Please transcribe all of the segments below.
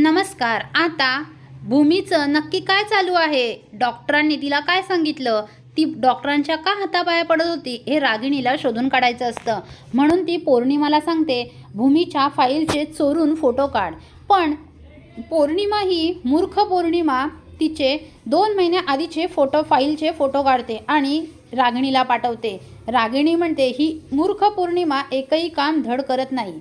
नमस्कार आता भूमीचं नक्की काय चालू आहे? डॉक्टरांनी तिला काय सांगितलं? ती डॉक्टरांच्या का हातापाया पडत होती हे रागिणीला शोधून काढायचं असतं. म्हणून ती पौर्णिमाला सांगते भूमीच्या फाईलचे चोरून फोटो काढ. पण पौर्णिमा ही मूर्ख पौर्णिमा तिचे दोन महिन्याआधीचे फोटो फाईलचे फोटो काढते आणि रागिणीला पाठवते. रागिणी म्हणते ही मूर्ख पौर्णिमा एकही काम धड करत नाही.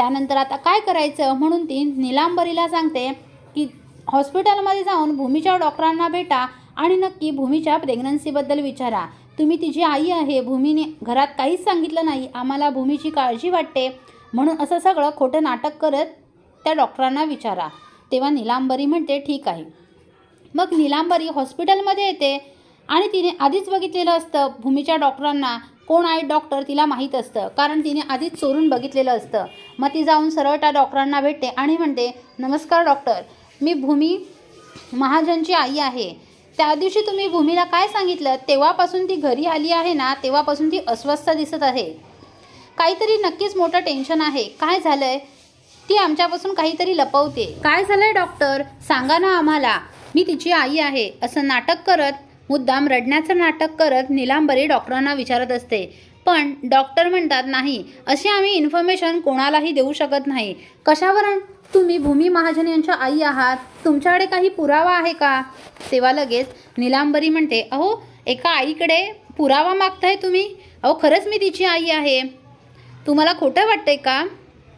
त्यानंतर आता काय करायचं म्हणून ती निलांबरीला सांगते की हॉस्पिटलमध्ये जाऊन भूमीच्या डॉक्टरांना भेटा आणि नक्की भूमीच्या प्रेग्नन्सीबद्दल विचारा. तुम्ही तिची आई आहे भूमीने घरात काहीच सांगितलं नाही आम्हाला भूमीची काळजी वाटते म्हणून असं सगळं खोटं नाटक करत त्या डॉक्टरांना विचारा. तेव्हा निलांबरी म्हणते ठीक आहे. मग निलांबरी हॉस्पिटलमध्ये येते आणि तिने आधीच बघितलेलं असतं भूमीच्या डॉक्टरांना कोण आहे डॉक्टर तिला माहीत असतं. कारण तिने आधीच चोरून बघितलेलं असतं. मग ती जाऊन सरळ त्या डॉक्टरांना भेटते आणि म्हणते नमस्कार डॉक्टर. मी भूमी महाजनची आई आहे. त्या दिवशी तुम्ही भूमीला काय सांगितलं? तेव्हापासून ती घरी आली आहे ना तेव्हापासून ती अस्वस्थ दिसत आहे. काहीतरी नक्कीच मोठं टेन्शन आहे. काय झालंय? ती आमच्यापासून काहीतरी लपवते. काय झालंय डॉक्टर? सांगा ना आम्हाला. मी तिची आई आहे. असं नाटक करत मुद्दाम रडण्याचं नाटक करत निलांबरी डॉक्टरांना विचारत असते. पण डॉक्टर म्हणतात नाही अशी आम्ही इन्फॉर्मेशन कोणालाही देऊ शकत नाही. कशावरून तुम्ही भूमी महाजन यांच्या आई आहात? तुमच्याकडे काही पुरावा आहे का? तेव्हा लगेच निलांबरी म्हणते अहो एका आईकडे पुरावा मागताय तुम्ही? अहो खरंच मी तिची आई आहे. तुम्हाला खोटं वाटतंय का?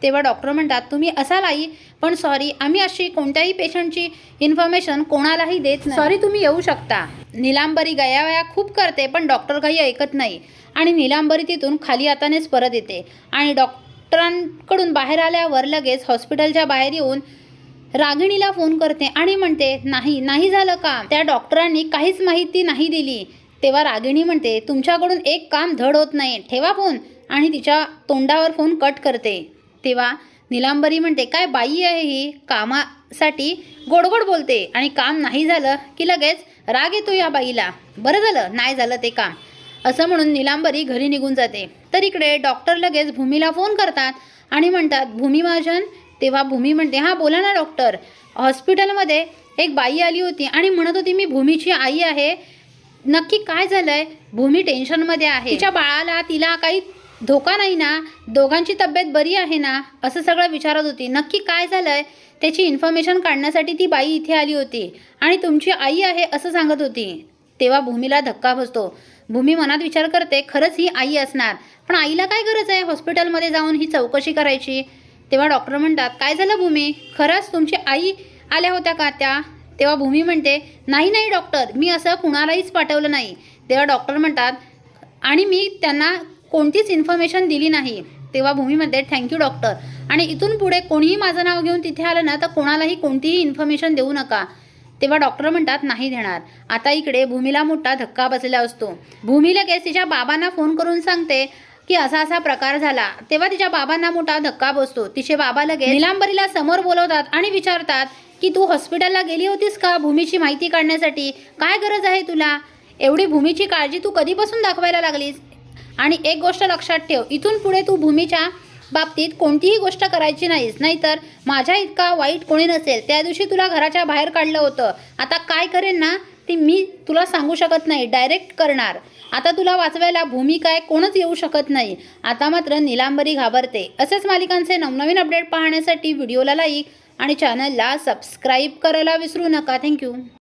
तेव्हा डॉक्टर म्हणतात तुम्ही असाल आई पण सॉरी आम्ही अशी कोणत्याही पेशंटची इन्फॉर्मेशन कोणालाही देत नाही. सॉरी तुम्ही येऊ शकता. निलांबरी गयावया खूप करते पण डॉक्टर काही ऐकत नाही. आणि निलांबरी तिथून खाली हातानेच परत येते. आणि डॉक्टरांकडून बाहेर आल्यावर लगेच हॉस्पिटलच्या बाहेर येऊन रागिणीला फोन करते आणि म्हणते नाही नाही झालं का त्या डॉक्टरांनी काहीच माहिती नाही दिली. तेव्हा रागिणी म्हणते तुमच्याकडून एक काम धड होत नाही. ठेवा फोन आणि तिच्या तोंडावर फोन कट करते. तेव्हा निलांबरी म्हणते काय बाई आहे ही? कामासाठी गोडगोड बोलते आणि काम नाही झालं की लगेच राग येतो या बाईला. बरं झालं नाही झालं ते काम. असं म्हणून निलांबरी घरी निघून जाते. तर इकडे डॉक्टर लगेच भूमीला फोन करतात आणि म्हणतात भूमी महाजन तेव्हा भूमी म्हणते हां बोला ना डॉक्टर. हॉस्पिटलमध्ये एक बाई आली होती आणि म्हणत होती मी भूमीची आई आहे. नक्की काय झालंय? भूमी टेन्शनमध्ये आहे. तिच्या बाळाला तिला काही धोका नाही ना? दोघांची तब्येत बरी आहे ना? असं सगळं विचारत होती. नक्की काय झालंय? त्याची इन्फॉर्मेशन काढण्यासाठी ती बाई इथे आली होती. आणि तुमची आई आहे असं सांगत होती. तेव्हा भूमीला धक्का बसतो. भूमी मनात विचार करते खरंच ही आई असणार. पण आईला काय गरज आहे हॉस्पिटलमध्ये जाऊन ही चौकशी करायची? तेव्हा डॉक्टर म्हणतात काय झालं भूमी? खरंच तुमची आई आल्या होत्या का त्या? तेव्हा भूमी म्हणते नाही नाही डॉक्टर. मी असं कुणालाहीच पाठवलं नाही. तेव्हा डॉक्टर म्हणतात आणि मी त्यांना कोणतीच इन्फॉर्मेशन दिली नाही. तेव्हा भूमीमध्ये थँक्यू डॉक्टर आणि इथून पुढे कोणीही माझं नाव घेऊन तिथे आलं ना तर कोणालाही कोणतीही इन्फॉर्मेशन देऊ नका. तेव्हा डॉक्टर म्हणतात नाही देणार. आता इकडे भूमीला मोठा धक्का बसलेला असतो. भूमी लगेच तिच्या बाबांना फोन करून सांगते की असा असा प्रकार झाला. तेव्हा तिच्या बाबांना मोठा धक्का बसतो. तिचे बाबा लगेच निलांबरीला समोर बोलवतात आणि विचारतात की तू हॉस्पिटलला गेली होतीस का भूमीची माहिती काढण्यासाठी? काय गरज आहे तुला? एवढी भूमीची काळजी तू कधीपासून दाखवायला लागलीस? आणि एक गोष्ट लक्षात ठेव इथून पुढे तू भूमीच्या बाबतीत कोणतीही गोष्ट करायची नाहीस. नाहीतर माझ्या इतका वाईट कोणी नसेल. त्या दिवशी तुला घराच्या बाहेर काढलं होतं. आता काय करेन ना ती मी तुला सांगू शकत नाही डायरेक्ट करणार. आता तुला वाचवायला भूमिका आहे कोणच येऊ शकत नाही. आता मात्र निलांबरी घाबरते. असेच मालिकांचे नवनवीन अपडेट पाहण्यासाठी व्हिडिओला लाईक आणि चॅनलला सबस्क्राईब करायला विसरू नका. थँक्यू